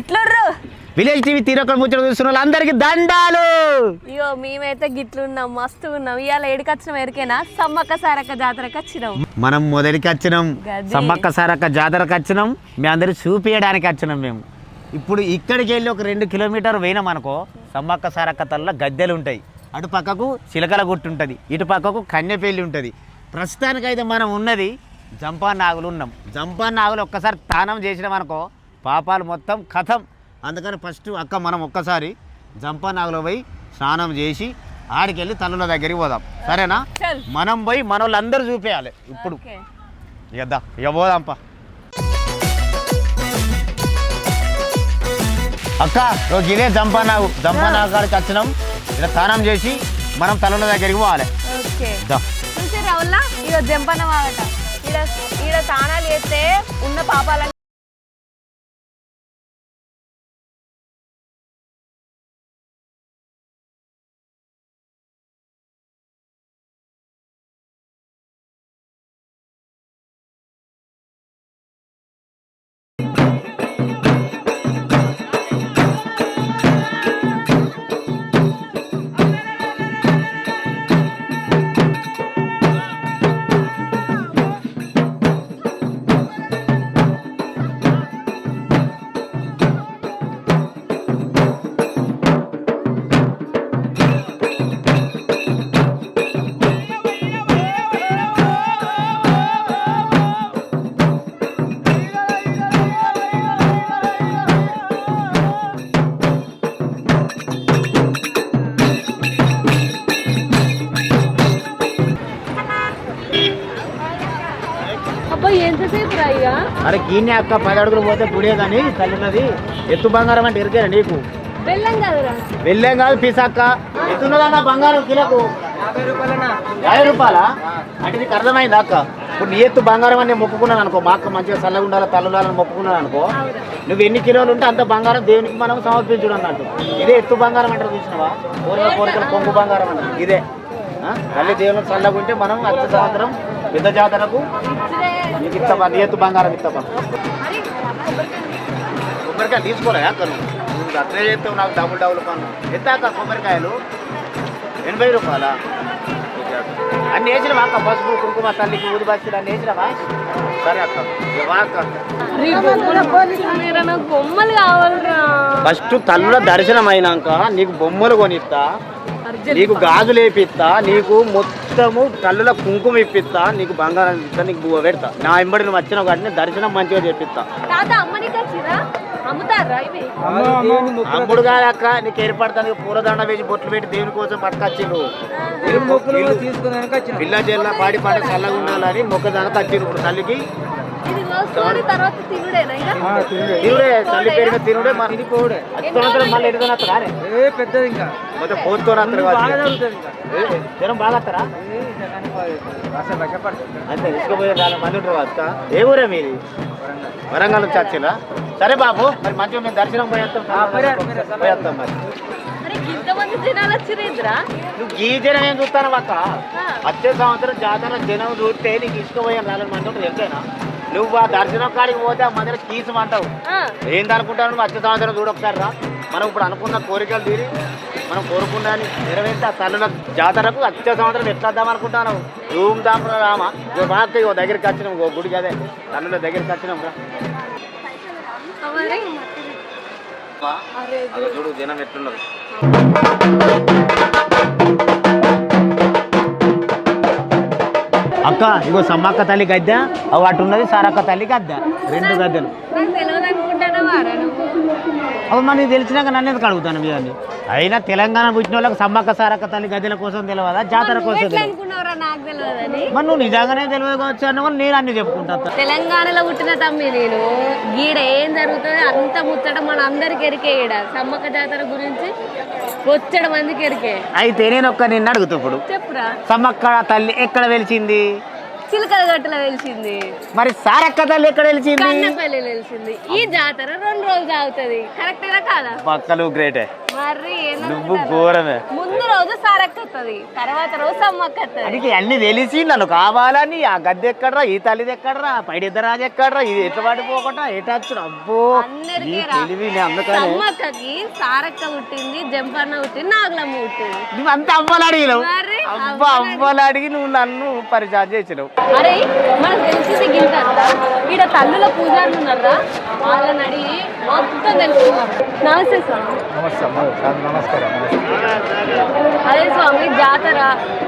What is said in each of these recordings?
ఎట్లుర్రు? Village TV తీరొక్క ముచ్చట చూస్తున్న వాళ్ళందరికీ దండాలు! ఇగో మేమైతే గిట్లున్నాం మస్తు ఉన్నాం ఇవాళ ఏడికొచ్చినాం ఎరికేనా సమ్మక్క సారక్క జాతరకు వచ్చినాం. మనం మొదటికి వచ్చినాం. సమ్మక్క సారక్క జాతరకు వచ్చినాం మీ అందరికి చూపించడానికి వచ్చినాం మేము. ఇప్పుడు ఇక్కడికి వెళ్ళి ఒక రెండు కిలోమీటర్ పోయినాం అనుకో సమ్మక్క సారక్క తల్ల గద్దెలు ఉంటాయి. అటు పక్కకు చిలకల గుట్టు ఉంటుంది ఇటు పక్కకు కన్యపల్లి ఉంటుంది. ప్రస్తుతానికైతే మనం ఉన్నది జంపా నాగులు ఉన్నాం. జంపా నాగులు ఒక్కసారి తానం చేసినాం అనుకో పాపాలు మొత్తం కథం. అందుకని ఫస్ట్ అక్క మనం ఒక్కసారి జంపా నాగులో పోయి స్నానం చేసి ఆడికెళ్ళి తల్లుల దగ్గరికి పోదాం. సరేనా. మనం పోయి మన వాళ్ళందరూ చూపించాలి ఇప్పుడు. ఇద్దా ఇక పోదాంపా. అక్క రోజు ఇదే జంపనాగు జంపనాగు కాడికి వచ్చినాం. ఇలా స్నానం చేసి మనం తల్లుల దగ్గరికి పోవాలి. ఇక జంపన తానాలు చేస్తే ఉన్న పాపాలని అరే గీనే అక్క పది అడుగులు పోతే గుడే కానీ తల్లున్నది. ఎత్తు బంగారం అంటే ఎరికేనా నీకు? వెళ్ళేం కాదు పీస్ అక్క ఎత్తున్నదన్న బంగారం కిలోకు? యాభై రూపాయలా? అంటే నీకు అర్థమైంది అక్క? ఇప్పుడు నీ ఎత్తు బంగారం అని నేను మొక్కుకున్నాను అనుకో మా అక్క మంచిగా చల్లగా ఉండాలి తల్లుడాలని మొక్కుకున్నాను అనుకో నువ్వు ఎన్ని కిలోలు ఉంటే అంత బంగారం దేవునికి మనం సమర్పించడం అన్నట్టు. ఇదే ఎత్తు బంగారం అంటారు చూసినావా? కోరిక కోరికలు కొంగు బంగారం అంటారు. ఇదే? తల్లి దేవునికి చల్లగా ఉంటే మనం అత్త సంవత్సరం పెద్ద జాతరకు? నీకు ఇస్తామా నీ ఎత్తు బంగారం ఇస్తామా కొబ్బరికాయలు తీసుకోలే అక్క నువ్వు అట్లే చేస్తావు నాకు డబుల్ డబుల్ పన్ను. ఎంత అక్క కొబ్బరికాయలు? ఎనభై రూపాయలా? అన్ని వేసినవా అక్క? పసుపు కుంకుమ తల్లికి ఊది బస్సులు అన్ని వేసినవా? సరే అక్క. అక్క. బొమ్మలు కావాలరా. ఫస్ట్ తల్లుల దర్శనం అయినాక నీకు బొమ్మలు కొనిస్తా. నీకు గాజులు వేపిస్తా నీకు మొత్తము తల్లుల కుంకుమ ఇప్పిస్తా నీకు బంగారం ఇస్తా నీకు బువ్వ పెడతా. నా వెంబడి నువ్వు వచ్చిన కాబట్టి దర్శనం మంచిగా చేపిస్తా. అమ్ముడు కాదక్క నీకు ఏర్పడతానికి పూలదండ వేసి బొట్లు పెట్టి దేవుని కోసం పట్టుకొచ్చిండు పిల్ల జల్ల పాడి పాట చల్లగా ఉండాలని మొక్కదానికి వచ్చిండు ఇప్పుడు తల్లికి. తినుడే. తల్లి తినుడే పోడే మళ్ళీ ఏ పెద్దది ఇంకా. మొత్తం పోతుతో అత్తరు బాగా కాదు జరుగుతుంది ఇంకా. జనం బాగా అత్తరా ఏ జనాన్ని బాగా అసలు భయపడుతుంది అంతే తీసుకుపోయే చాలా మంది ఉంటారు అక్క ఏ ఊరే మీది? వరంగల్ నుంచి వచ్చిరా సరే బాబు మరి మంచిగా మేము దర్శనం పోయేస్తాం. పోయేస్తాం మరి. నువ్వు ఈ జనం ఏం చూస్తాను అక్క వచ్చే సంవత్సరం జాతర జనం చూస్తే నీకు ఇసుకుపోయాను రాలని మంది ఉంటుంది ఎంతైనా? నువ్వు ఆ దర్శనం కాడికి పోతే ఆ మందిలో కీసమంటావు ఏంది అనుకుంటాను నువ్వు వచ్చే సంవత్సరం చూడొకసారి రా. మనం ఇప్పుడు అనుకున్న కోరికలు తీరి మనం కోరుకున్నాని నెరవేర్చి ఆ తల్లుల జాతరకు వచ్చే సంవత్సరం ఎట్లా వద్దాం అనుకుంటాను రామా? ఇగో మా అక్క ఇగో దగ్గరికి వచ్చినాం ఇగో గుడికి అదే. తల్లుల దగ్గరికి వచ్చినాం రా. చూడు జనం ఎట్లున్నారు. అక్క ఇగో సమ్మక్క తల్లి గద్దె అవి అటు ఉన్నది సారక్క తల్లి గద్దె. రెండు గద్దెలు. అవి మనకి తెలిసినాక నన్ను ఎందుకు అడుగుతాను అయినా తెలంగాణ పుట్టిన వాళ్ళకి సమ్మక్క సారక్క తల్లి గద్దెల కోసం తెలియదా జాతర కోసం తెలియదు నాకు తెలియదని మరి నువ్వు నిజంగానే తెలియదు కావచ్చు అన్న కూడా నేను అన్ని చెప్పుకుంటా తెలంగాణలో పుట్టిన తమ్మి నేను. గీడ ఏం జరుగుతుందో అంత ముచ్చట మన అందరికి ఎరికే ఈడ. సమ్మక్క జాతర గురించి వచ్చడ మందికి ఎరికే. అయితే నేను ఒక్క నిన్ను అడుగుతా ఇప్పుడు. చెప్పురా. సమ్మక్క తల్లి ఎక్కడ వెలిచింది? చిలకల గట్టులో తెలిసింది మరి సారక్క తల్లి ఎక్కడ వెలిచింది? కన్నపల్లి తెలిసింది ఈ జాతర రెండు రోజులు అవుతుంది కరెక్టేనా కాదా? పక్కలు గ్రేటే నువ్వు? ఘోరమే. ముందు రోజు సారక్కత్తది తర్వాత రోజు సమ్మక్కత్తది అది అన్ని తెలిసి నన్ను కావాలని ఆ గద్దె ఎక్కడరా ఈ తల్లిది ఎక్కడరా పైడిద్దరాజు ఎక్కడరా ఇది ఎట్లా పడిపోకుండా ఎటు వచ్చుడు? అబ్బో. తెలివి నీ అందుకనే. సమ్మక్కకి సారక్క పుట్టింది జంపన్న పుట్టింది నాగులమ్మ పుట్టింది. నువ్వు అంత అవ్వాలి అడిగినావు? అబ్బా అవ్వాలి అడిగి నువ్వు నన్ను పరిచయం చేసినావు. అరే మనకు తెలిసింది గింటారా ఈడ తల్లుల పూజారులు ఉన్నారా వాళ్ళని అడిగి మొత్తం నమస్తే స్వామి. నమస్కారం. అదే స్వామి జాతర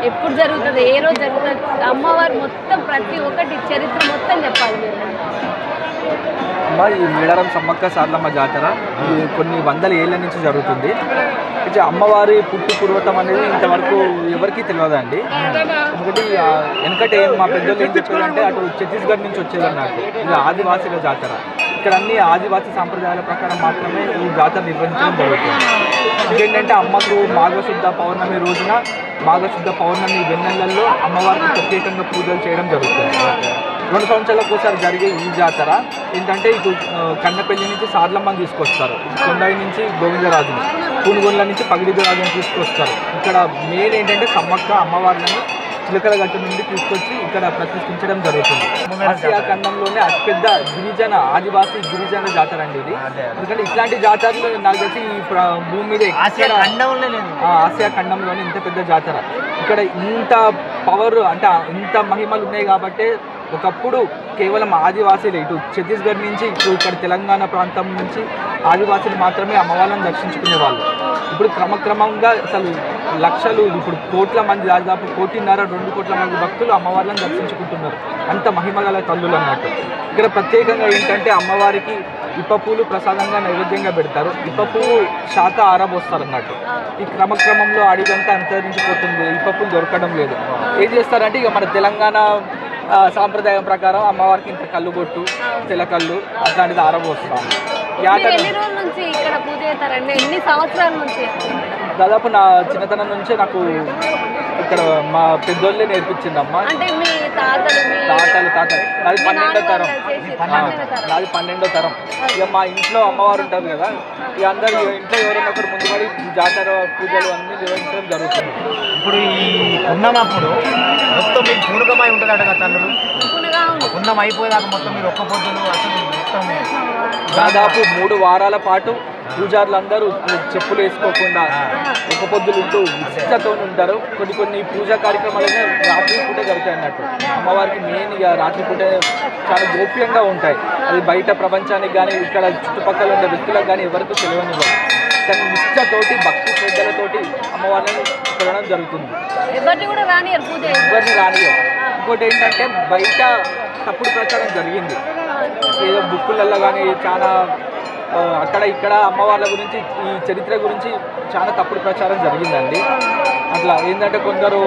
ఎప్పుడు జరుగుతుంది? ఏ రోజు జరుగుతుంది? అమ్మవారు మొత్తం ప్రతి ఒక్కటి చరిత్ర మొత్తం చెప్పాలి మీరు. అమ్మ ఈ మేడారం సమ్మక్క సార్లమ్మ జాతర ఇది కొన్ని వందల ఏళ్ళ నుంచి జరుగుతుంది. అమ్మవారి పుట్టు పూర్వతం అనేది ఇంతవరకు ఎవరికీ తెలియదండి. ఎందుకంటే ఆ మా పెద్దలు ఏం చెప్పారంటే అటు ఛత్తీస్గఢ్ నుంచి వచ్చేది అన్నట్టు ఇది ఆదివాసీల జాతర. ఇక్కడ అన్ని ఆదివాసీ సాంప్రదాయాల ప్రకారం మాత్రమే ఈ జాతర నిర్వహించడం జరుగుతుంది. ఇంకేంటంటే అమ్మకు మాఘశుద్ధ పౌర్ణమి రోజున మాఘశుద్ధ పౌర్ణమి వెన్నెలలో అమ్మవారికి ప్రత్యేకంగా పూజలు చేయడం జరుగుతుంది. రెండు సంవత్సరాలకు ఒకసారి జరిగే ఈ జాతర ఏంటంటే ఇటు కన్నపల్లి నుంచి సార్లమ్మని తీసుకొస్తారు. కొండాయి నుంచి గోవిందరాజుని పూనుగొండల నుంచి పగిడిదరాజుని తీసుకొస్తారు. ఇక్కడ మెయిన్ ఏంటంటే సమ్మక్క అమ్మవార్లని చిలకల గట్టు నుండి తీసుకొచ్చి ఇక్కడ ప్రతిష్ఠించడం జరుగుతుంది. ఆసియా ఖండంలోనే అతిపెద్ద గిరిజన ఆదివాసీ గిరిజన జాతర అండి ఇది. ఎందుకంటే ఇట్లాంటి జాతరలు నాకు తెలిసి ఈ భూమి మీద ఆసియా ఖండంలోని ఇంత పెద్ద జాతర. ఇక్కడ ఇంత పవర్ అంటే ఇంత మహిమలు ఉన్నాయి కాబట్టి ఒకప్పుడు కేవలం ఆదివాసీలు. ఇటు ఛత్తీస్గఢ్ నుంచి ఇటు ఇక్కడ తెలంగాణ ప్రాంతం నుంచి ఆదివాసీలు మాత్రమే అమ్మవాళ్ళని దర్శించుకునే వాళ్ళు ఇప్పుడు క్రమక్రమంగా అసలు లక్షలు ఇప్పుడు కోట్ల మంది దాదాపు కోటిన్నర రెండు కోట్ల మంది భక్తులు అమ్మవార్లను దర్శించుకుంటున్నారు. అంత మహిమగల తల్లులు అన్నట్టు. ఇక్కడ ప్రత్యేకంగా ఏంటంటే అమ్మవారికి ఇప్పపూలు ప్రసాదంగా నైవేద్యంగా పెడతారు. ఇప్పపూలు శాత శాఖ ఆరబోస్తారు అన్నట్టు. ఈ క్రమక్రమంలో అడిగంతా అంతరించిపోతుంది. ఇప్పపూలు దొరకడం లేదు. ఏం చేస్తారంటే ఇక మన తెలంగాణ సాంప్రదాయం ప్రకారం అమ్మవారికి ఇంత కళ్ళు కొట్టు తెలకళ్ళు అట్లాంటిది ఆరబోస్తాం. ఎన్ని రోజుల నుంచి ఇక్కడ పూజ చేస్తారండి? ఎన్ని సంవత్సరాల నుంచి? దాదాపు నా చిన్నతనం నుంచే నాకు ఇక్కడ మా పెద్దోళ్ళే నేర్పించిందమ్మ. అంటే మీ తాతలు మీ తాతలు నాది పన్నెండో తరం. నాది పన్నెండో తరం. ఇక మా ఇంట్లో అమ్మవారు ఉంటుంది కదా ఇక అందరు ఇంట్లో ఎవరైనా ఒకరు ముందుపడి ఈ జాతర పూజలు అన్ని నిర్వహించడం జరుగుతుంది. ఇప్పుడు ఈ పున్నమప్పుడు మొత్తం మీకు పూనకమై ఉంటుంది ఉంది. పున్నం అయిపోయేదాకా మొత్తం మీరు ఒక్క పొద్దులు అసలు మొత్తం దాదాపు మూడు వారాల పాటు పూజారులు అందరూ చెప్పులు వేసుకోకుండా ఒక పొద్దులు ఉంటూ నిష్ఠతో ఉంటారు. కొన్ని కొన్ని పూజా కార్యక్రమాలు రాత్రి పూట జరుగుతాయి అన్నట్టు. అమ్మవారికి మెయిన్ ఇక రాత్రి పూట చాలా గోప్యంగా ఉంటాయి. అది బయట ప్రపంచానికి కానీ ఇక్కడ చుట్టుపక్కల ఉన్న వ్యక్తులకు కానీ ఎవరికీ తెలియనివ్వదు. కానీ నిష్ఠతోటి భక్తి శ్రద్ధలతోటి అమ్మవారిని కొనడం జరుగుతుంది. ఎవరిని కూడా రానియరు పూజ ఎవరిని రానియో ఇంకోటి ఏంటంటే బయట తప్పుడు ప్రచారం జరిగింది. ఏదో బుక్కులలో కానీ చాలా అక్కడ ఇక్కడ అమ్మవార్ల గురించి ఈ చరిత్ర గురించి చాలా తప్పుడు ప్రచారం జరిగిందండి. అట్లా ఏంటంటే కొందరు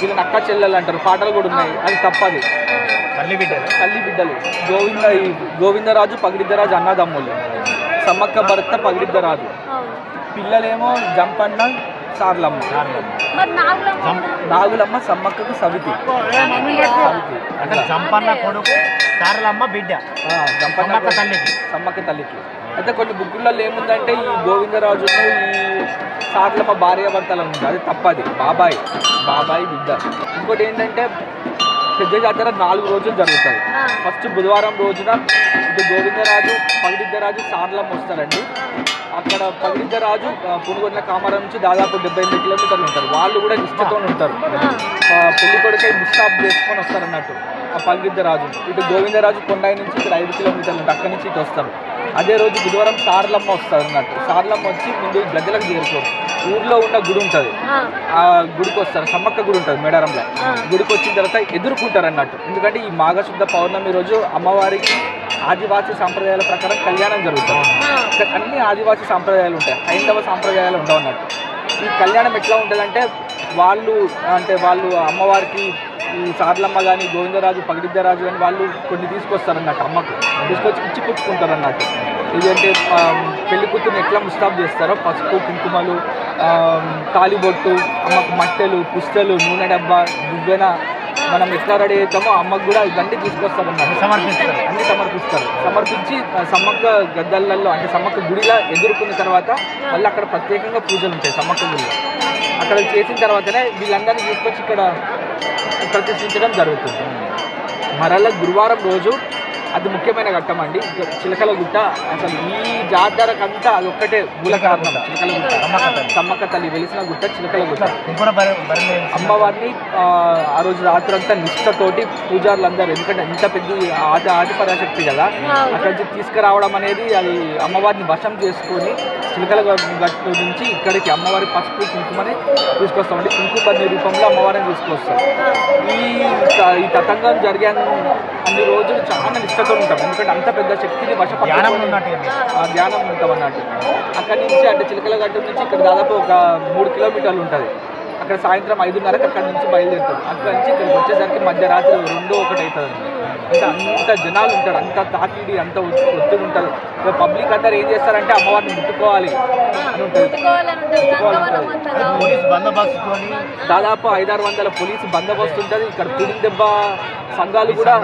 వీళ్ళని అక్క చెల్లెలు అంటారు పాటలు కూడా ఉన్నాయి అది తప్పది. తల్లి బిడ్డలు. తల్లి బిడ్డలు. గోవింద ఈ గోవిందరాజు పగిడిద్దరాజు అన్నదమ్ములు. సమ్మక్క భర్త పగిడిద్దరాజు. పిల్లలేమో జంపన్న సార్లమ్మ. నాగులమ్మ. నాగులమ్మ సమ్మక్కకు సవితి. సవితి. అంటే జంపన్న కొడుకు సారలమ్మ బిడ్డ. ఆ, జంపన్న సమ్మక్క తల్లికి. సమ్మక్క తల్లికి. అయితే కొన్ని బుక్కులలో ఏముందంటే ఈ గోవిందరాజును ఈ సార్లమ్మ భార్య భర్తలు ఉంది. అది తప్పది. బాబాయ్. బాబాయ్ బిడ్డ. ఇంకోటి ఏంటంటే పెద్ద జాతర నాలుగు రోజులు జరుగుతుంది. ఫస్ట్ బుధవారం రోజున ఇటు గోవిందరాజు పగిడిద్దరాజు సార్లమ్మ వస్తారండి. అక్కడ పగిడిద్దరాజు పునుగొండ కామారం నుంచి దాదాపు డెబ్బై ఎనిమిది కిలోమీటర్లు ఉంటారు. వాళ్ళు కూడా నిష్ఠతో ఉంటారు. పెళ్ళి కొడుకై మిస్టాప్ చేసుకొని వస్తారు పగిడిద్దరాజు ఇటు గోవిందరాజు కొండాయి నుంచి ఇక్కడ ఐదు కిలోమీటర్లు ఉంటుంది అక్కడి నుంచి ఇటు వస్తారు. అదే రోజు బుధవారం సార్లమ్మ వస్తారు అన్నట్టు. సార్లమ్మ వచ్చి ముందు గద్దెలకు చేరుకోరు. ఊర్లో ఉన్న గుడి ఉంటుంది. ఆ, గుడికి వస్తారు. సమ్మక్క గుడి ఉంటుంది మేడారంలో. గుడికి వచ్చిన తర్వాత ఎదుర్కొంటారు అన్నట్టు. ఎందుకంటే ఈ మాఘశుద్ధ పౌర్ణమి రోజు అమ్మవారికి ఆదివాసీ సాంప్రదాయాల ప్రకారం కళ్యాణం జరుగుతుంది. ఇక్కడ అన్ని ఆదివాసీ సాంప్రదాయాలు ఉంటాయి. హైందవ సాంప్రదాయాలు ఉండవు అన్నట్టు. ఈ కళ్యాణం ఎట్లా ఉంటుందంటే వాళ్ళు అంటే వాళ్ళు అమ్మవారికి సార్లమ్మ కానీ గోవిందరాజు పగిడిద్దరాజు కానీ వాళ్ళు కొన్ని తీసుకొస్తారు అన్నట్టు అమ్మకు. తీసుకొచ్చి ఇచ్చి పుచ్చుకుంటారు అన్నట్టు ఇదంటే పెళ్ళి కూతుర్ని ఎట్లా ముస్తాబ్ చేస్తారో? పసుపు కుంకుమలు తాలిబొట్టు అమ్మకు మట్టెలు పుస్తలు నూనె డబ్బా దువ్వెన మనం ఎట్లా రెడీ అవుతామో అమ్మకు కూడా ఇవన్నీ తీసుకొస్తారు అన్నమాట సమర్పిస్తారు. అన్ని సమర్పిస్తారు. సమర్పించి సమ్మక్క గద్దళ్ళల్లో అంటే సమ్మక్క గుడిలో ఎదుర్కొన్న తర్వాత మళ్ళీ అక్కడ ప్రత్యేకంగా పూజలు ఉంటాయి సమ్మక్క గుడిలో అక్కడ చేసిన తర్వాతనే వీళ్ళందరినీ తీసుకొచ్చి ఇక్కడ ప్రతిష్ఠించడం జరుగుతుంది. మరలా గురువారం రోజు అది ముఖ్యమైన ఘట్టం అండి. చిలకల గుట్ట అసలు ఈ జాతరకంతా అది ఒక్కటే మూల కారణం. చిలకల గుట్ట. సమ్మక్క తల్లి. వెలిసిన గుట్ట చిలకల గుట్ట. అమ్మవారిని ఆ, రోజు రాత్రి అంతా నిష్ఠతోటి పూజారులు అందరూ ఎందుకంటే ఇంత పెద్ద ఆది ఆది పరాశక్తి కదా. అక్కడి నుంచి తీసుకురావడం అనేది అది అమ్మవారిని వశం చేసుకొని చిలకల గట్టు నుంచి ఇక్కడికి అమ్మవారి పసుపు కుంకుమని తీసుకొస్తామండి. కుంకుమ రూపంలో అమ్మవారిని తీసుకొస్తాం. ఈ ఈ తతంగం జరిగే అన్ని రోజులు చాలా నిష్ఠతో ఉంటాం ఎందుకంటే అంత పెద్ద శక్తిని ధ్యానం ఇది. ఆ ధ్యానం ఉంటాం అన్నట్టు అక్కడి నుంచి అంటే చిలకల గట్టు నుంచి ఇక్కడ దాదాపు ఒక మూడు కిలోమీటర్లు ఉంటుంది. అక్కడ సాయంత్రం ఐదున్నరకు అక్కడ నుంచి బయలుదేరుతాం. అక్కడ నుంచి ఇక్కడికి వచ్చేసరికి మధ్యరాత్రి రెండో ఒకటి అవుతుంది అంటే అంత జనాలు ఉంటారు అంత తాకిడి అంత ఒత్తి- ఒత్తిడి ఉంటుంది ఇక పబ్లిక్ అందరు ఏం చేస్తారంటే అమ్మవారిని ముట్టుకోవాలి దాదాపు ఐదారు వందల పోలీసు బందోబస్తు ఉంటుంది. ఇక్కడ పిడి దెబ్బ సంఘాలు కూడా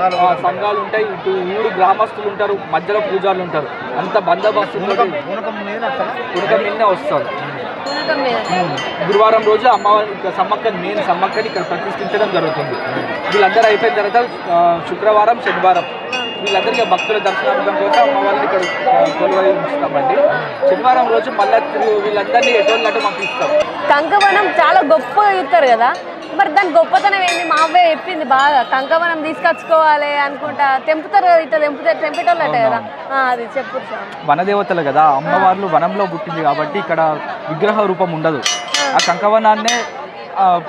సంఘాలు ఉంటాయి. ఇటు ఊరు గ్రామస్తులు ఉంటారు మధ్యలో పూజారులు ఉంటారు. అంత బందోబస్తు ఉడక నిన్నే వస్తారు గురువారం రోజు అమ్మవారి ఇక్కడ సమ్మక్కని మెయిన్ సమ్మక్కని ఇక్కడ ప్రతిష్ఠించడం జరుగుతుంది. వీళ్ళందరూ అయిపోయిన తర్వాత శుక్రవారం శనివారం వీళ్ళందరికీ భక్తుల దర్శనార్థం కోసం అమ్మవారిని ఇక్కడ కొలువై ఉంచుతామండి. శనివారం రోజు మళ్ళీ వీళ్ళందరినీ ఎటువంటి మాకు ఇస్తాం కంకవనం చాలా గొప్పగా చూస్తారు కదా? మరి దాని గొప్పతనం ఏంది? మా అవ్వే చెప్పింది బాగా. కంకవనం తీసుకొచ్చుకోవాలి అనుకుంటా. తెంపుతారు కదా ఇట్లా తెంపుతారు తెంపేటోళ్ళు అట్ట కదా అది చెప్పు వనదేవతలు కదా. అమ్మవార్లు వనంలో పుట్టింది కాబట్టి ఇక్కడ విగ్రహ రూపం ఉండదు. ఆ కంకవనాన్నే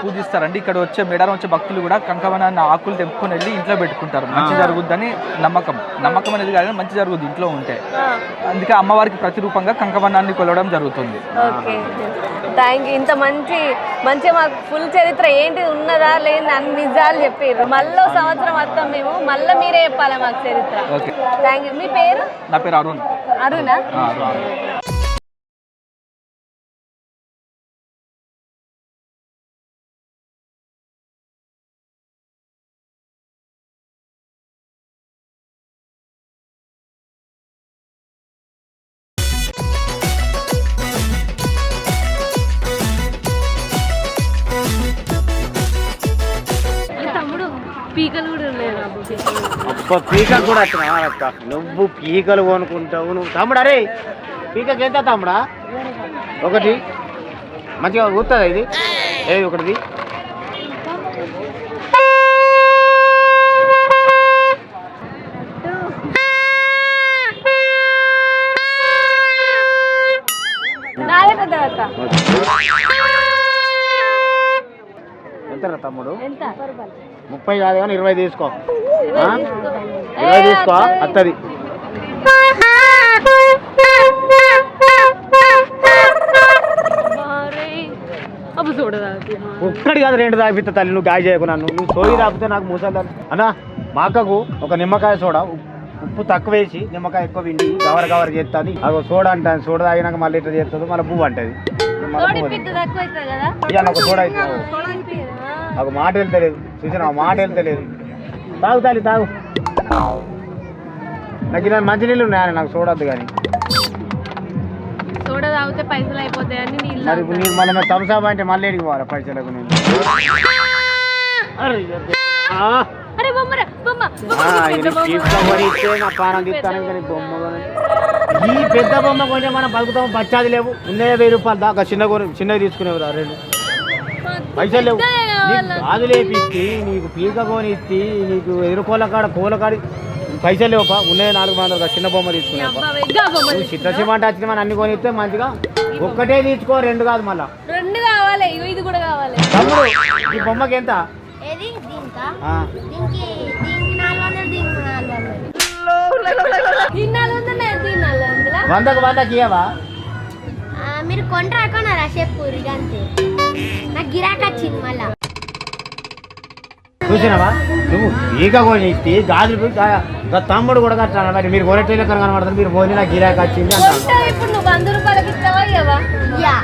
పూజిస్తారండి. ఇక్కడ వచ్చే మేడారం వచ్చే భక్తులు కూడా కంకవనాన్ని ఆకులు తెంపుకొని వెళ్ళి ఇంట్లో పెట్టుకుంటారు. మంచి జరుగుద్దని నమ్మకం. నమ్మకం అనేది కాదు మంచి జరుగుద్ది ఇంట్లో ఉంటే. అందుకే అమ్మవారికి ప్రతిరూపంగా కంకవనాన్ని కొలవడం జరుగుతుంది. ఓకే థ్యాంక్ యూ ఇంత మంచి మంచి మాకు ఫుల్ చరిత్ర. ఏంటి ఉన్నదా లేని అన్ని నిజాలు చెప్పారు మళ్ళీ సంవత్సరం వస్తాం మేము. మళ్ళీ మీరే చెప్పాలి మాకు చరిత్ర? ఓకే. థ్యాంక్ యూ మీ పేరు? నా పేరు అరుణ్. అరుణా. అబ్బా పీక కూడా వచ్చినా అక్క నువ్వు పీకలు కొనుక్కుంటావు. నువ్వు తమ్ముడు అరే పీకకి ఎంత తమ్ముడా? ఒకటి. మంచిగా కూతుందా ఇది? ఏది ఒకటిది? ఎంతరా తమ్ముడు? ఎంత? ముప్పై కాదు కానీ ఇరవై తీసుకో? ఇరవై తీసుకో. అత్తది. ఒక్కడి కాదు రెండు తాగిపిస్తా తల్లి నువ్వు గాయ చేయకు నన్ను. నువ్వు సోయి తాపితే నాకు మూసలు అన్నా మా అక్కకు ఒక నిమ్మకాయ సోడా ఉప్పు- ఉప్పు తక్కువ వేసి నిమ్మకాయ ఎక్కువ విండి గవర గవర చేస్తాను అగో సోడా అంటాను సోడా తాగినాక మళ్ళీ ఇట్లా చేస్తుంది మళ్ళీ పువ్వు అంటది. ఇవాళ ఒక సోడా అయితే. ఆ. నాకు మాట వెళ్తలేదు. చూసిన మాట వెళ్తలేదు. తాగు తల్లి తాగు. నాకు ఇలా మంచినీళ్ళు ఉన్నాయని నాకు చూడొద్దు కానీ. సోడా తాగితే పైసలు అయిపోతాయని నీళ్ళు మరి ఇప్పుడు నీకు మళ్ళీ థమ్స్అప్ అంటే మళ్ళీ ఎడికి పోవాలి పైసలకు నేను? అరే, ఆ. అరే బొమ్మరా బొమ్మ బొమ్మ, ఆ, పెద్ద ఇది బొమ్మ. తీసుకొని ఇస్తే నా ప్రాణం తీస్తాను కానీ బొమ్మ. కొని. ఈ పెద్ద బొమ్మ కొంచెం మనం బతుకుతాం బచ్చాది లేవు. ఉన్నాయే వెయ్యి రూపాయలు దాకా చిన్న కొని చిన్నవి తీసుకునేవి రా రెండు. పైసలు లేవు. పెద్దదే కావాలా? నీకు గాజు లేపిచ్చి నీకు పీక కొని ఇచ్చి నీకు ఎరుకోల కాడ కోల కాడి పైసలు లేవుపా ఉన్నాయి నాలుగు వందలు చిన్న బొమ్మ తీసుకునేవా అబ్బా, వెగ్గా బొమ్మ నువ్వు చిత్త సిమెంట్ వచ్చిన మన అన్ని కొని ఇస్తే మంచిగా ఒక్కటే తీసుకో రెండు కాదు మళ్ళా. రెండు కావాలి ఇది కూడా కావాలి. తమ్ముడు ఈ బొమ్మకి ఎంత? వందకు వందకి ఇయ్యవా? ఆ, మీరు కొంటరా కొనరా? చెప్పు నాకు గిరాక్ వచ్చింది మళ్ళా. చూసినావా? నువ్వు ఈక కొని ఇచ్చి గాజులు తమ్ముడు కూడా కట్టాను మరి మీరు కొనట్లేదు కనబడతారు మీరు పోనీ నాకు గిరాకీ వచ్చింది అంటాను. కొంటావు ఇప్పుడు నువ్వు వంద రూపాయలకి ఇస్తావా ఇవ్వవా యా.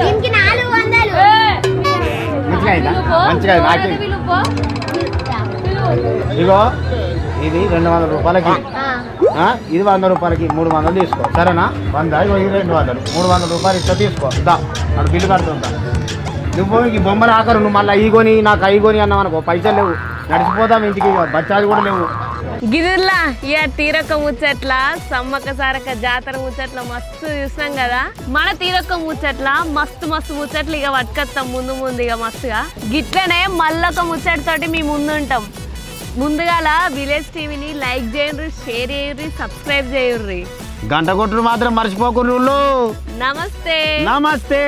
దీనికి నాలుగు వందలు. ఏ, మంచిగా అయిందా? పిలుపు, మంచిగా అయింది. నాకే? ఎవరైనా పిలుపు. ఇగో ఇది రెండు వందల రూపాయలకి. ఆ, ఇది వంద రూపాయలకి మూడు వందలు తీసుకో. సరేనా? వంద ఇగో ఇది రెండు వందలు. మూడు వందల రూపాయలు ఇస్తా తీసుకో. దా అక్కడ బిల్లు కడుతుందా నువ్వు ఈ బొమ్మలు ఆఖరు నువ్వు మళ్ళీ అయ్యి కొని నాకు అయ్యి కొని అన్నావు అనుకో పైసలు లేవు. నడిచిపోతాం ఇంటికి బచ్చాలు కూడా లేవు. గిరిలా ఇక తీరొక్క ముచ్చట్ల సమ్మక్క సారక్క జాతర ముచ్చట్ల మస్తు చూసినాం కదా. మన తీరొక్క ముచ్చట్ల మస్తు మస్తు ముచ్చట్లు ఇక పట్టుకొస్తాం ముందు ముందు ఇక మస్తుగా. గిట్లనే మళ్ళొక ముచ్చటతోటి మీ ముందుంటాం. ముందుగాల విలేజ్ టీవీని లైక్ చేయండి షేర్ చేయండి సబ్స్క్రైబ్ చేయండి గంట కొట్టుడు మాత్రం మర్చిపోకుండా నమస్తే. నమస్తే.